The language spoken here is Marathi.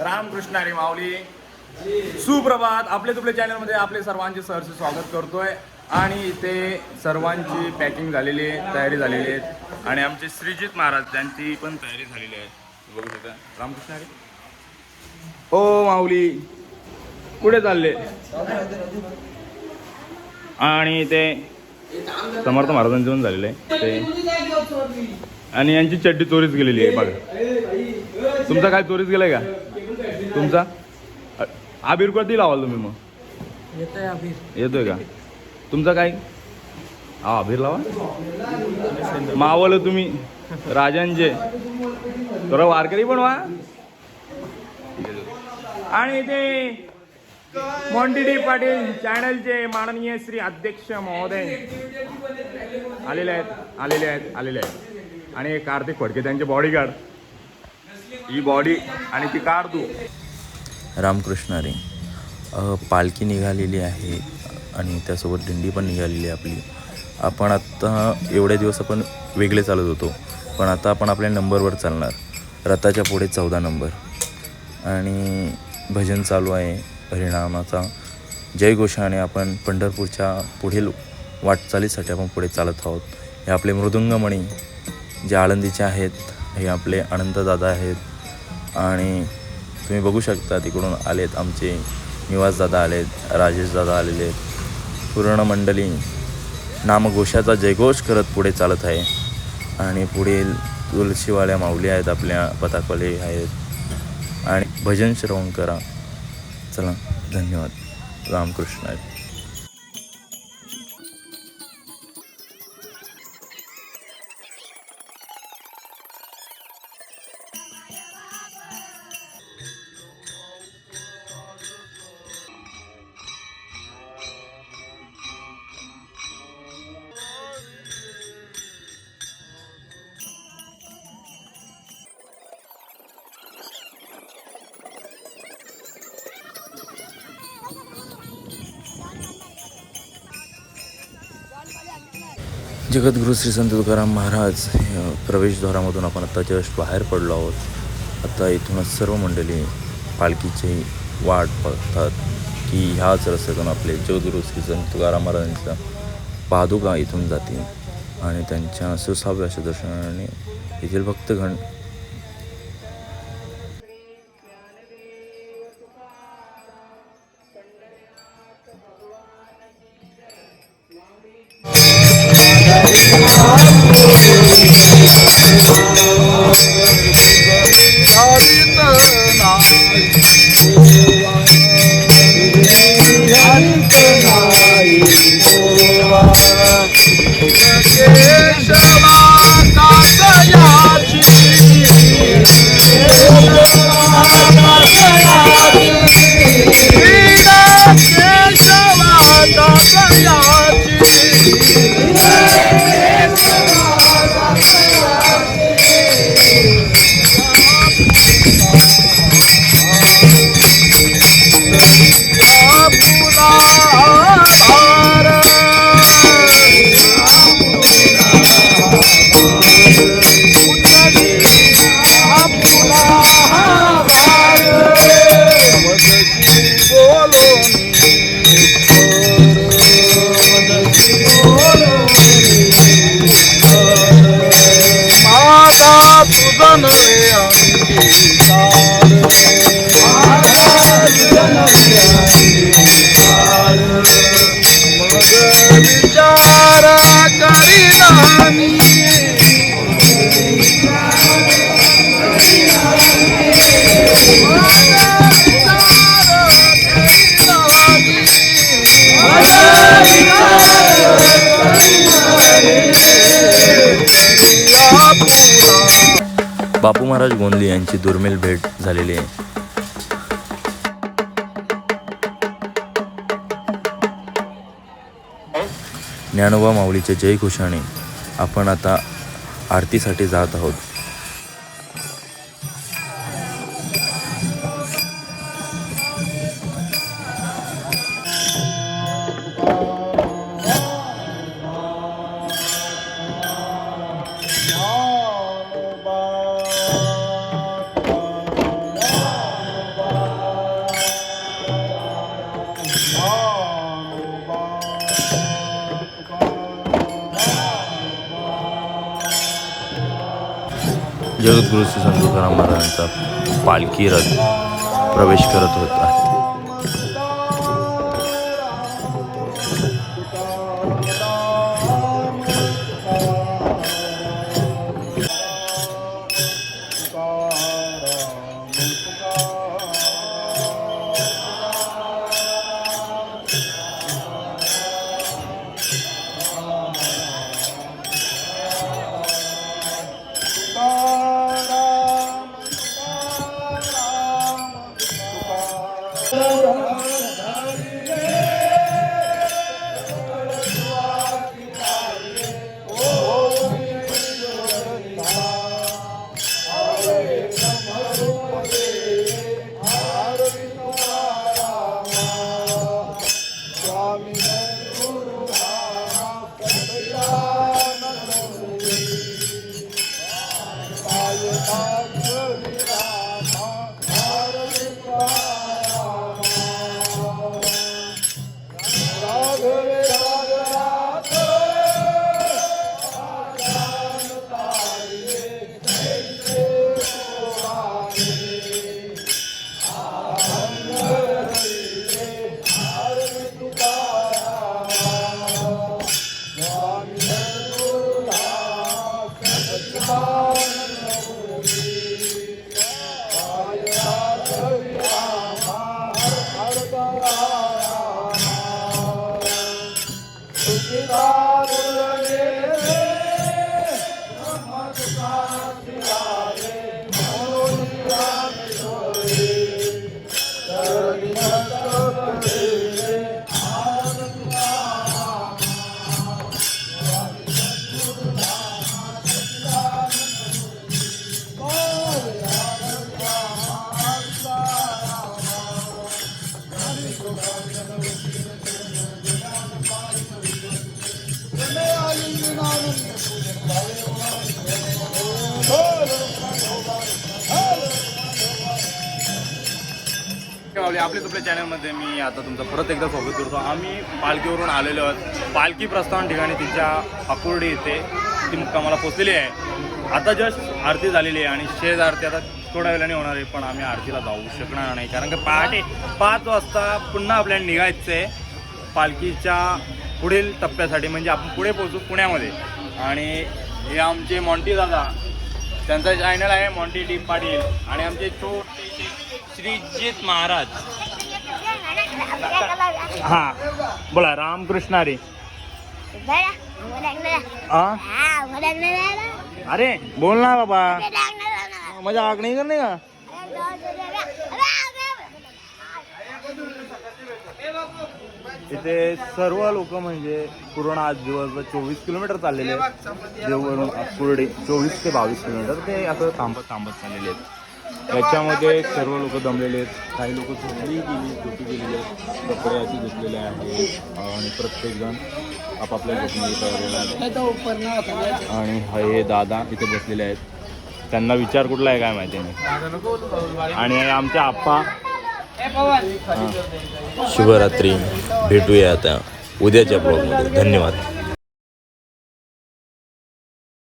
रामकृष्ण हरी माऊली. सुप्रभात. आपले तुपले चॅनलमध्ये आपले सर्वांचे सहर्ष स्वागत करतोय. आणि इथे सर्वांची पॅकिंग झालेली आहे तयारी झालेली आहे. आणि आमचे श्रीजित महाराज त्यांची पण तयारी झालेली आहे. बघू शकता. रामकृष्ण हरी. ओ माऊली. कुठे चालले? आणि ते समर्थ महाराजांचे पण झालेले आहे. ते. आणि यांची चड्डी चोरीच गेलेली आहे बघा. तुमचा काय चोरीच गेलाय का? तुमचा? आबीर कधी लावाल तुम्ही मग? येतोय अभिर येतोय का? तुमचा काय? हा आबीर लावा. मावलं तुम्ही. राजांचे थोडं वारकरी पण वा आणि ते मॉन्टी डी पाटील चॅनलचे माननीय श्री अध्यक्ष महोदय. आलेले आहेत आलेले आहेत आलेले आहेत. आणि कार्तिक फडके त्यांचे बॉडीगार्ड ही बॉडी आणि ती कार तू. रामकृष्ण हरी पालखी निघालेली आहे आणि त्यासोबत दिंडी पण निघालेली आहे आपली. आपण आत्ता एवढे दिवस आपण वेगळे चालत होतो पण आता आपण आपल्या नंबरवर चालणार. रथाच्या पुढे चौदा नंबर. आणि भजन चालू आहे हरिणामाचा जय घोषाने आपण पंढरपूरच्या पुढील वाटचालीसाठी आपण पुढे चालत आहोत. हे आपले मृदुंगमणी जे आळंदीचे आहेत हे आपले अनंतदादा आहेत. आणि तुम्ही बघू शकता तिकडून आलेत आमचे निवासदादा आलेत राजेशदादा आलेले आहेत. पूर्ण मंडळी नामघोषाचा जयघोष करत पुढे चालत आहे. आणि पुढील तुळशीवाल्या माऊली आहेत आपल्या पताकवाले आहेत. आणि भजन श्रवण करा. चला धन्यवाद. रामकृष्ण जगद्गुरु श्री संत तुकाराम महाराज प्रवेशद्वारामधून आपण आता जस्ट बाहेर पडलो आहोत आता इथूनच सर्व मंडळी पालखीची वाट बघतात की ह्याच रस्त्यातून आपले जगद्गुरु श्री संत तुकाराम महाराजांचा पादुका इथून जातील आणि त्यांच्या सुसाव्य अशा दर्शनाने येथील भक्तगण I'm not afraid. बापू महाराज गोंदली यांची दुर्मिळ भेट झालेली आहे. ज्ञानोबा माऊलीच्या जयघोषाने आपण आता आरतीसाठी जात आहोत. जगद्गुरु श्री संत तुकाराम महाराजांचा पालखी रथ प्रवेश करत होत. आपले तुमच्या चॅनलमध्ये मी आता तुमचं परत एकदा स्वागत करतो. आम्ही पालखीवरून आलेलो आहोत. पालखी प्रस्थान ठिकाणी तिच्या अकुर्डी इथे ती मुक्कामाला पोचलेली आहे. आता जस्ट आरती झालेली आहे आणि शेज आरती आता थोड्या वेळाने होणार आहे पण आम्ही आरतीला जाऊ शकणार नाही. कारण की पहाटे पाच वाजता पुन्हा आपल्याला निघायचं आहे पालखीच्या पुढील टप्प्यासाठी. म्हणजे आपण पुढे पोहोचू पुण्यामध्ये. आणि हे आमचे मॉन्टी दादा त्यांचा चॅनल आहे मॉन्टी डी पाटील. आणि आमचे छोटे श्रीजित महाराज. हा. बोला रामकृष्ण अरे हा अरे बोल ना बाबा. मजा आग नाही करणे का? इथे सर्व लोक म्हणजे पूर्ण आज दिवसभर चोवीस किलोमीटर चाललेले आहेत. देववरून कुर्डे चोवीस ते बावीस किलोमीटर. ते असं थांबत थांबत चाललेले आहेत. त्याच्यामध्ये सर्व लोक दमलेले आहेत. काही लोक झोपडी गेली झोपी गेलेली आहेत. कपडे असे घेतलेले आहेत आणि प्रत्येकजण आपापल्या झोपणी आणि हे दादा इथे बसलेले आहेत. त्यांना विचार कुठला आहे काय माहिती नाही. आणि आमच्या आप्पा. शुभरात्री. भेटूया आता उद्याच्या ब्लॉगमध्ये धन्यवाद.